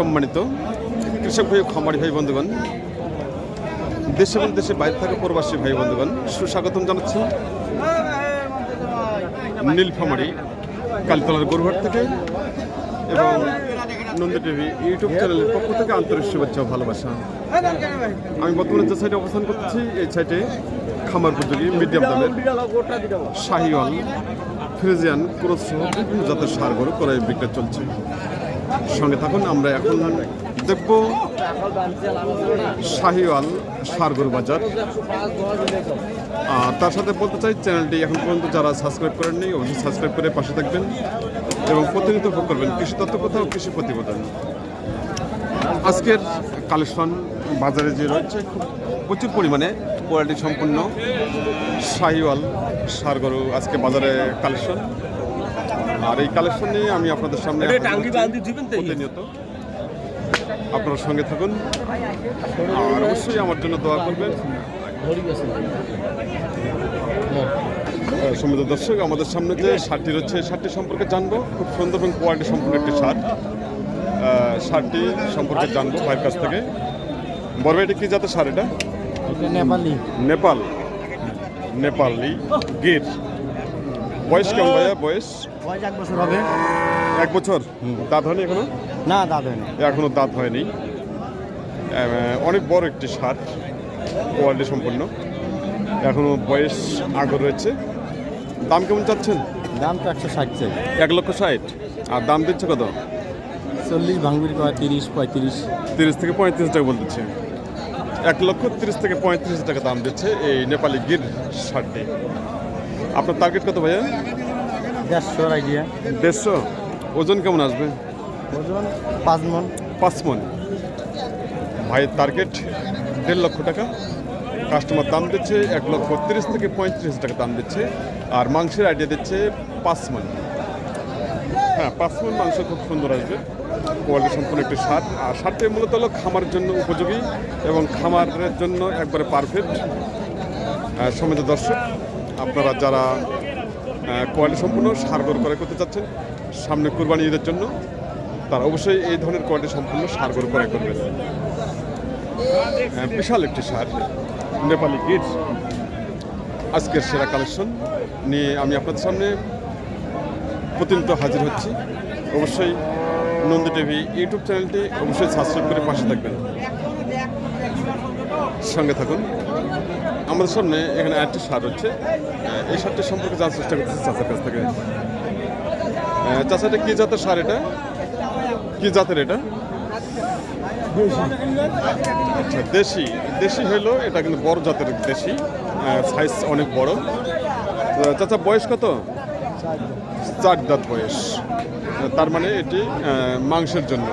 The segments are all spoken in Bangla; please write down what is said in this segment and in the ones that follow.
সম্মানিত কৃষক ভাই, খামারি ভাই, বন্ধুগণ, দেশে এবং দেশের বাইরে থাকা প্রবাসী ভাই, বন্ধুগণ, সুস্বাগতম জানাচ্ছি নীলফামারি কালতলার গরুহাট থেকে এবং নন্দী টিভি ইউটিউব চ্যানেলের পক্ষ থেকে আন্তরিক শুভেচ্ছা ভালোবাসা। আমি বর্তমানে যে সাইটে অবস্থান করছি এই সাইটে খামার উপযোগী মিডিয়াম দামের শাহিওয়াল ফ্রিজিয়ান ক্রস বিভিন্ন জাতের সার গরু ক্রয় বিক্রয় চলছে। সঙ্গে থাকুন, আমরা এখন দেখব শাহিওয়াল সার গরু বাজার। আর তার সাথে বলতে চাই, চ্যানেলটি এখন পর্যন্ত যারা সাবস্ক্রাইব করেননি অবশ্যই সাবস্ক্রাইব করে পাশে থাকবেন এবং প্রতিনিধিত্ব ভোগ করবেন কৃষি তত্ত্ব কথা ও কৃষি প্রতিবেদন। আজকের কালেকশন বাজারে যে রয়েছে প্রচুর পরিমাণে কোয়ালিটি সম্পন্ন শাহিওয়াল সার গরু আজকে বাজারে কালেকশন। আর এই কালেকশন নিয়ে আমি আপনাদের সামনে প্রতিনিয়ত। আপনারা সঙ্গে থাকুন। আর অবশ্যই আমার জন্য দোয়া করবেন। সমৃদ্ধ দর্শক আমাদের সামনে যে শার্টটি রয়েছে এই শার্টটি সম্পর্কে জানব। খুব সুন্দর এবং কোয়ালিটি সম্পর্কে একটি শার্ট। শার্টটি সম্পর্কে জানব ভাইয়ের কাছ থেকে। বড় এটা কি জাতের শার্ট এটা নেপালি। নেপাল। নেপালি গির। বয়স কেমন ভাইয়া? বয়স? বয়স এক বছর হবে। এক বছর? দাঁত হয়নি এখনও? না দাদা না এখনও দাঁত হয়নি। অনেক বড় একটি শার্ট কোয়ালিটি সম্পন্ন। এখনও বয়স আগর রয়েছে। দাম কেমন চাচ্ছেন? দাম তো একশো ষাট চাই। এক লক্ষ ষাট। আর দাম দিচ্ছে কত? চল্লিশ ভাঙবির কয় তিরিশ পঁয়ত্রিশ। তিরিশ থেকে পঁয়ত্রিশ টাকা বলতেছে এক লক্ষ তিরিশ থেকে পঁয়ত্রিশ টাকা দাম দিচ্ছে এই নেপালি গির শার্টটি আপনার টার্গেট কত ভাইয়া? দেড়শোর আইডিয়া দেড়শো? ওজন কেমন আসবে? ওজন পাঁচ মন। পাঁচ মন। ভাইয়ের টার্গেট দেড় লক্ষ টাকা। কাস্টমার দাম দিচ্ছে এক লক্ষ তিরিশ থেকে পঁয়ত্রিশ টাকা দাম দিচ্ছে। আর মাংসের আইডিয়া দিচ্ছে পাঁচ মন। হ্যাঁ পাঁচ মন মাংস খুব সুন্দর আসবে। কোয়ালিটি সম্পূর্ণ একটি সার আর সারটি মূলত হলো খামারের জন্য উপযোগী এবং খামারের জন্য একবারে পারফেক্ট সমিত দর্শক। আপনারা যারা কোয়ালিটি সম্পূর্ণ সার গরু করে করতে চাচ্ছেন। সামনে কুরবানি ঈদের জন্য তারা অবশ্যই এই ধরনের কোয়ালিটি সম্পূর্ণ সার গরু ক্রয় করবেন। বিশাল একটি সার, নেপালি গিট আজকের সেরা কালেকশন নিয়ে আমি আপনাদের সামনে প্রতিনিয়ত হাজির হচ্ছি। অবশ্যই নন্দী টিভি ইউটিউব চ্যানেলটি অবশ্যই সাবস্ক্রাইব করে পাশে থাকবেন। সঙ্গে থাকুন। আমাদের সামনে এখানে একটি সার হচ্ছে এই সারটির সম্পর্কে জানার চেষ্টা করতেছি চাষার কাছ থেকে। এটা কি জাতের সার এটা? কি জাতের এটা? আচ্ছা দেশি। দেশি হইল, এটা কিন্তু বড় জাতের দেশি। সাইজ অনেক বড়। চাচা, বয়স কত? চার দাঁত বয়স। তার মানে এটি মাংসের জন্য।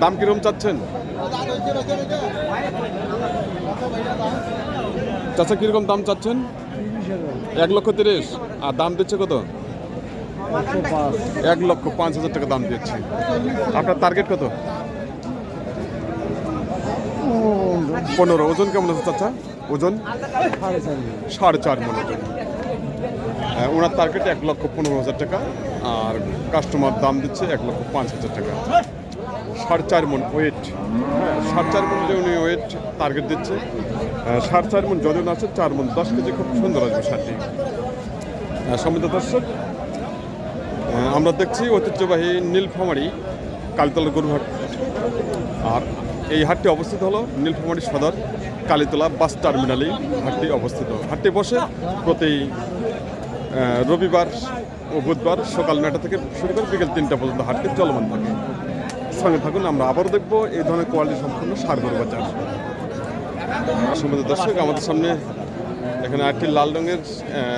দাম কীরকম চাচ্ছেন? চাচা, কীরকম দাম চাচ্ছেন? এক লক্ষ তিরিশ। আর দাম দিচ্ছে কত? এক লক্ষ পাঁচ হাজার টাকা দাম দিচ্ছে। আপনার টার্গেট কত? পনেরো। ওজন কেমন আছে চাচা? ওজন? সাড়ে চার মন ওজন। ওনার টার্গেট এক লক্ষ পনেরো হাজার টাকা। আর কাস্টমার দাম দিচ্ছে এক লক্ষ পাঁচ হাজার টাকা। সাড়ে চার মন ওয়েট সাড়ে চার মন যে উনি ওয়েট টার্গেট দিচ্ছে সাড়ে চার মন যজন আছে চার মন দশ কেজি খুব সুন্দর আসবে শার্টটি সমিত দর্শক আমরা দেখছি ঐতিহ্যবাহী নীলফামারি কালীতলা গরুহাট। আর এই হাটটি অবস্থিত হলো নীলফামারি সদর কালীতলা বাস টার্মিনালেই হাটটি অবস্থিত। হাটটি বসে প্রতি রবিবার ও বুধবার সকাল নয়টা থেকে শুরু করে বিকেল তিনটা পর্যন্ত হাটটি চলমান থাকে। সঙ্গে থাকুন, আমরা আবারও দেখব এই ধরনের কোয়ালিটি সম্পূর্ণ সার গরু বাজার। সম্মানিত দর্শক আমাদের সামনে এখানে একটি লাল রঙের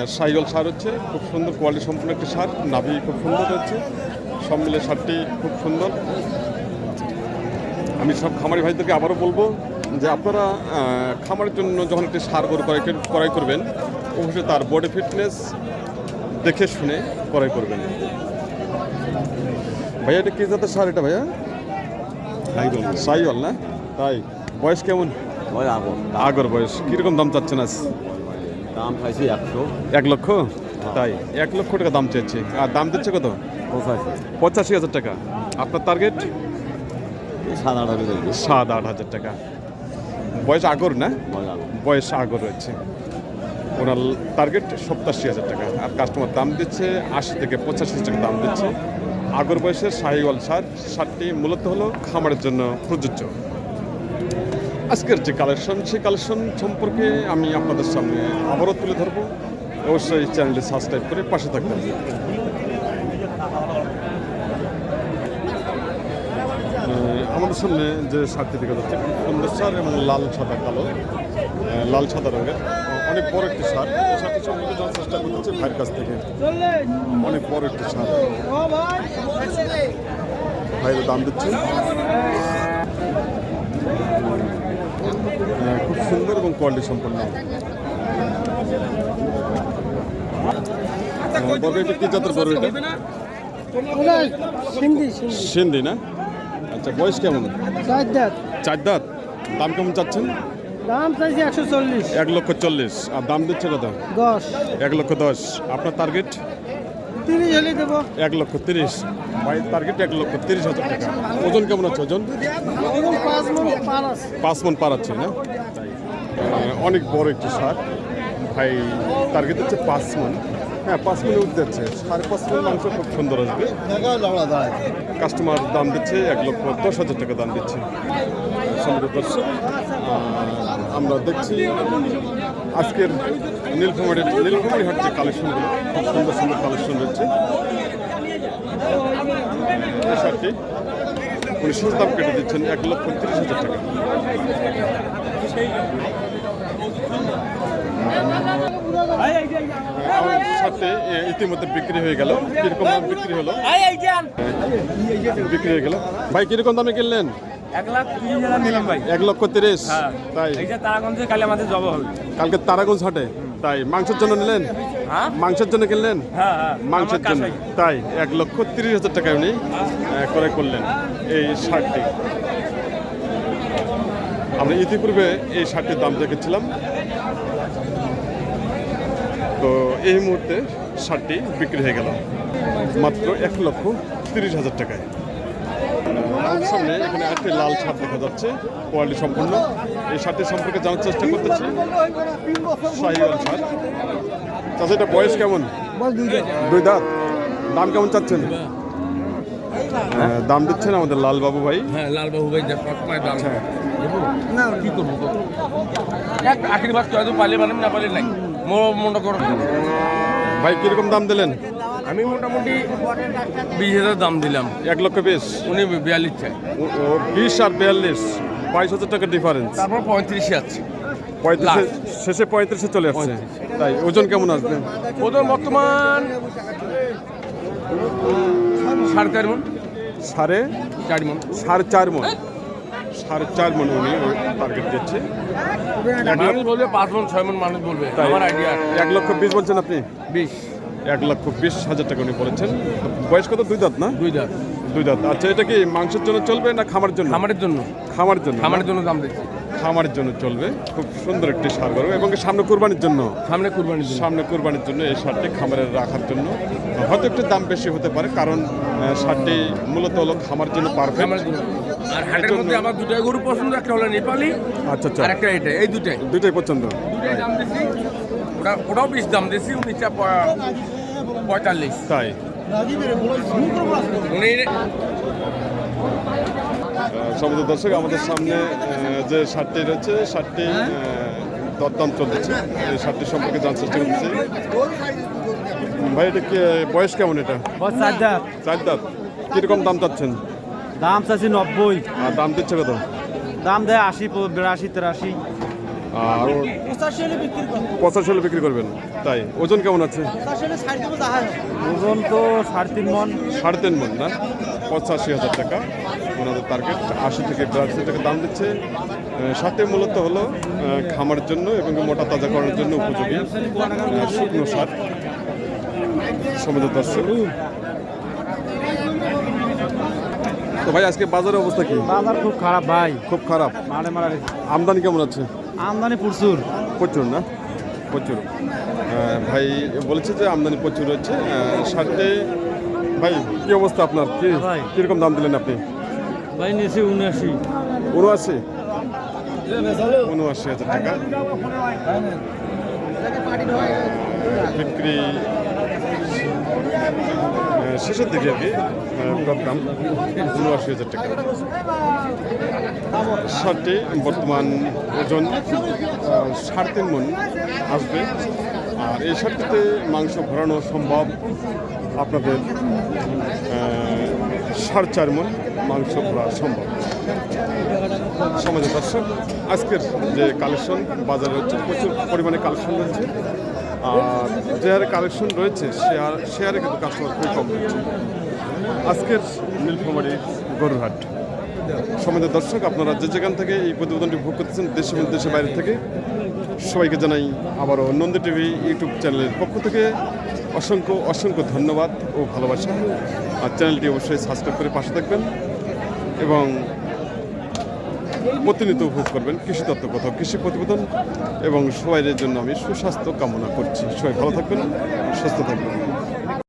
সাইগল সার হচ্ছে। খুব সুন্দর কোয়ালিটি সম্পূর্ণ একটি সার। নাভি খুব সুন্দর হচ্ছে। সব মিলে সারটি খুব সুন্দর। আমি সব খামারি ভাইদেরকে আবারও বলব যে আপনারা খামারের জন্য যখন একটি সার গরু ক্রয় কর- ক্রয় করবেন অবশ্যই তার বডি ফিটনেস দেখে শুনে ক্রয় করবেন। ভাইয়া এটা কি জাতের সার এটা ভাইয়া? সাইওয়াল না? তাই। বয়স কেমন? ওই আগো আগর বয়স। কীরকম দাম চাচ্ছেন আজ? দাম পাইছি একশো। এক লক্ষ? তাই এক লক্ষ টাকা দাম চাইছে। আর দাম দিচ্ছে কত? পঁচাশি। পঁচাশি হাজার টাকা। আপনার টার্গেট সাত আট হাজার সাত আট হাজার টাকা। বয়স আগর না? বয়স আগর। বয়স আগর রয়েছে ওনার টার্গেট সপ্তাশি হাজার টাকা। আর কাস্টমার দাম দিচ্ছে আশি থেকে পঁচাশি হাজার টাকা দাম দিচ্ছে। আগর বয়সের শাহিওয়াল সার সারটি মূলত হলো খামারের জন্য প্রযোজ্য। আজকের যে কালেকশন সেই কালেকশন সম্পর্কে আমি আপনাদের সামনে আবারও তুলে ধরবো। অবশ্যই চ্যানেলটি সাবস্ক্রাইব করে পাশে থাকবেন। আমাদের সামনে যে শার্টটি দেখা যাচ্ছে সুন্দর সার এবং লাল সাদা কালো লাল সাদা রঙের, অনেক বড় একটি সার। এই সম্পর্কে জানার চেষ্টা করতেছি ভাইয়ের কাছ থেকে। অনেক বড় একটি সার। ভাইয়ের দাম দিচ্ছে। খুব সুন্দর এবং কোয়ালিটি সম্পন্ন। এটা কি জাতের বড় এটা? সিন্ধি না? আচ্ছা বয়স কেমন? চার দাঁত। চার দাঁত? দাম কেমন চাচ্ছেন? দাম চাইছি একশো চল্লিশ। এক লক্ষ চল্লিশ। আর দাম দিচ্ছে কত? দশ। এক লক্ষ দশ। আপনার টার্গেট তিরিশ হলে দেবো। এক লক্ষ তিরিশ। ভাই টার্গেট এক লক্ষ তিরিশ হাজার টাকা। ওজন কেমন আছে ওজন? পাঁচ মিনিট পার আছে। মন না? অনেক বড় একটি সার। ভাই টার্গেট হচ্ছে পাঁচ মন। হ্যাঁ পাঁচ মনে উঠতে যাচ্ছে। সাড়ে পাঁচ মন মাংস খুব সুন্দর আসবে। কাস্টমার দাম দিচ্ছে এক লক্ষ দশ হাজার টাকা দাম দিচ্ছে। সম্মানিত দর্শক আমরা দেখছি আজকের নীলফামারির নীলফামারি হাট যে কালেকশনগুলো খুব সুন্দর সুন্দর কালেকশন রয়েছে। শার্টটি উনি শেষ দাম কেটে দিচ্ছেন এক লক্ষ তিরিশ হাজার টাকা। এ, ইতিমধ্যে বিক্রি হয়ে গেল। কীরকম দাম বিক্রি হলো? বিক্রি হয়ে গেল। ভাই কীরকম দামে কিনলেন? এক লক্ষ তিরিশ? হ্যাঁ। তাই? তারাগঞ্জে কালে আমাদের জব হবে। কালকে তারাগঞ্জ হাটে? তাই মাংসের জন্য নিলেন? হ্যাঁ? মাংসের জন্য কিনলেন? হ্যাঁ হ্যাঁ মাংসের জন্য। তাই এক লক্ষ তিরিশ হাজার টাকা উনি ক্রয় করলেন এই শার্টটি আমরা ইতিপূর্বে এই শার্টটির দাম দেখেছিলাম। তো এই মুহূর্তে শার্টটি বিক্রি হয়ে গেল। মাত্র এক লক্ষ তিরিশ হাজার টাকায়। আমার সামনে এখানে একটি লাল শার্ট দেখা যাচ্ছে কোয়ালিটি সম্পূর্ণ। এই শার্টের সম্পর্কে জানার চেষ্টা করতেছি। শাহিওয়াল চাষা এটা বয়স কেমন? দুই দাঁত। দাম কেমন চাচ্ছেন? হ্যাঁ, দাম দিচ্ছেন আমাদের লাল বাবু ভাই। হ্যাঁ লালবাবু ভাই পাঁচ দাম। না কি করব এক আখেরি মানে না পালে নাই। মোর করো ভাই কীরকম দাম দিলেন? আমি মোটামুটি বিশ হাজার দাম দিলাম। এক লক্ষ বিশ। উনি বিয়াল্লিশ চাই। ও বিশ আর বিয়াল্লিশ বাইশ হাজার টাকা ডিফারেন্স তারপর পঁয়ত্রিশে আছে পঁয়ত্রিশে শেষে পঁয়ত্রিশে চলে আসছে। তাই ওজন কেমন আসবে? ওজন বর্তমান সাড়ে চার মন। সাড়ে চার মন। সাড়ে চার মন। সাড়ে চার মন উনি টার্গেট দিচ্ছে। মানুষ বলবে পাঁচ মন ছয় মন মানুষ বলবে। তাই। আমার আইডিয়া এক লক্ষ বিশ বলছেন আপনি? বিশ। এক লক্ষ বিশ হাজার টাকা উনি বলেছেন। বয়স কত? দুই দাঁত না? দুই দাম দুই দাঁত। আচ্ছা এটা কি মাংসের জন্য চলবে না খামার জন্য? খামারের জন্য। খামার জন্য খামারের জন্য দাম দিচ্ছি। খামারের জন্য চলবে। খুব সুন্দর একটি সার গরু। এবং সামনে কোরবানির জন্য? সামনে কুরবানির জন্য। সামনে কোরবানির জন্য এই সারটি খামারে রাখার জন্য। হয়তো একটু দাম বেশি হতে পারে কারণ সারটি মূলত হলো খামার জন্য পারফেক্ট আর হাটের মধ্যে আমার দুটাই গরু পছন্দ একটা হলো নেপালি আচ্ছা আচ্ছা। আর একটা এটা এই দুটাই। দুইটাই পছন্দ। দুটাই দাম দিছি ওটা ওটাও বেশ দাম দিছি উনিশটা প- পঁয়তাল্লিশ। তাই? উনি সমুদ্র দর্শক আমাদের সামনে যে শার্টটি রয়েছে শার্টটি আহ, দরদাম চলতেছে এই শার্টটি সম্পর্কে জানার চেষ্টা করতেছি। ভাই এটা কি বয়স কেমন এটা? চার দাঁত। কীরকম দাম চাচ্ছেন? দাম চাচ্ছি নব্বই। আর দাম দিচ্ছে কত? দাম দেয় আশি বিরাশি তেরাশি। আর পঁচাশি হলে বিক্রি করবেন? তাই? ওজন কেমন আছে? ওজন তো সাড়ে তিন মন। সাড়ে তিন মন না? পঁচাশি হাজার টাকা ওনাদের টার্গেট আশি থেকে বিরাশি টাকা দাম দিচ্ছে। সাথে মূলত হলো খামার জন্য এবং মোটা তাজা করার জন্য উপযোগী শুকনো সার। সমুদ্র দর্শক। তো ভাই আজকে বাজারের অবস্থা কি? বাজার খুব খারাপ ভাই। খুব খারাপ। মারে মারা আমদানি কেমন আছে? আমদানি প্রচুর। প্রচুর না? প্রচুর। ভাই বলেছে যে আমদানি প্রচুর হচ্ছে শার্টে ভাই কি অবস্থা আপনার? কি কীরকম কীরকম দাম দিলেন আপনি? ভাই নিয়েছি উনআশি। উনআশি? উনআশি হাজার টাকা। বিক্রি। শেষের দিকে আর কি দাম, উনআশি হাজার টাকা। শার্টটি বর্তমান ওজন সাড়ে তিন মন আসবে। আর এই শার্টটিতে মাংস ভরানো সম্ভব আপনাদের সাড়ে চার মন মাংস ভরা সম্ভব। সমাজের দর্শক, আজকের যে কালেকশন, বাজারে হচ্ছে প্রচুর পরিমাণে কালেকশন রয়েছে। যে হারে কালেকশন রয়েছে, সে আর কিন্তু কাস্টমার খুবই কম রয়েছে। আজকের নীলফামারী গরুরহাট। সমাজের দর্শক, আপনারা যে যেখান থেকে এই প্রতিবেদনটি ভোগ করতেছেন, দেশে এবং দেশের বাইরে থেকে, সবাইকে জানাই আবারও নন্দী টিভি ইউটিউব চ্যানেলের পক্ষ থেকে অসংখ্য অসংখ্য ধন্যবাদ ও ভালোবাসা। আর চ্যানেলটি অবশ্যই সাবস্ক্রাইব করে পাশে থাকবেন এবং প্রতিনিয়ত উপভোগ করবেন, কৃষি তত্ত্ব কথা কৃষি প্রতিবেদন এবং সবাইয়ের জন্য আমি সুস্বাস্থ্য কামনা করছি। সবাই ভালো থাকবেন, সুস্থ থাকবেন।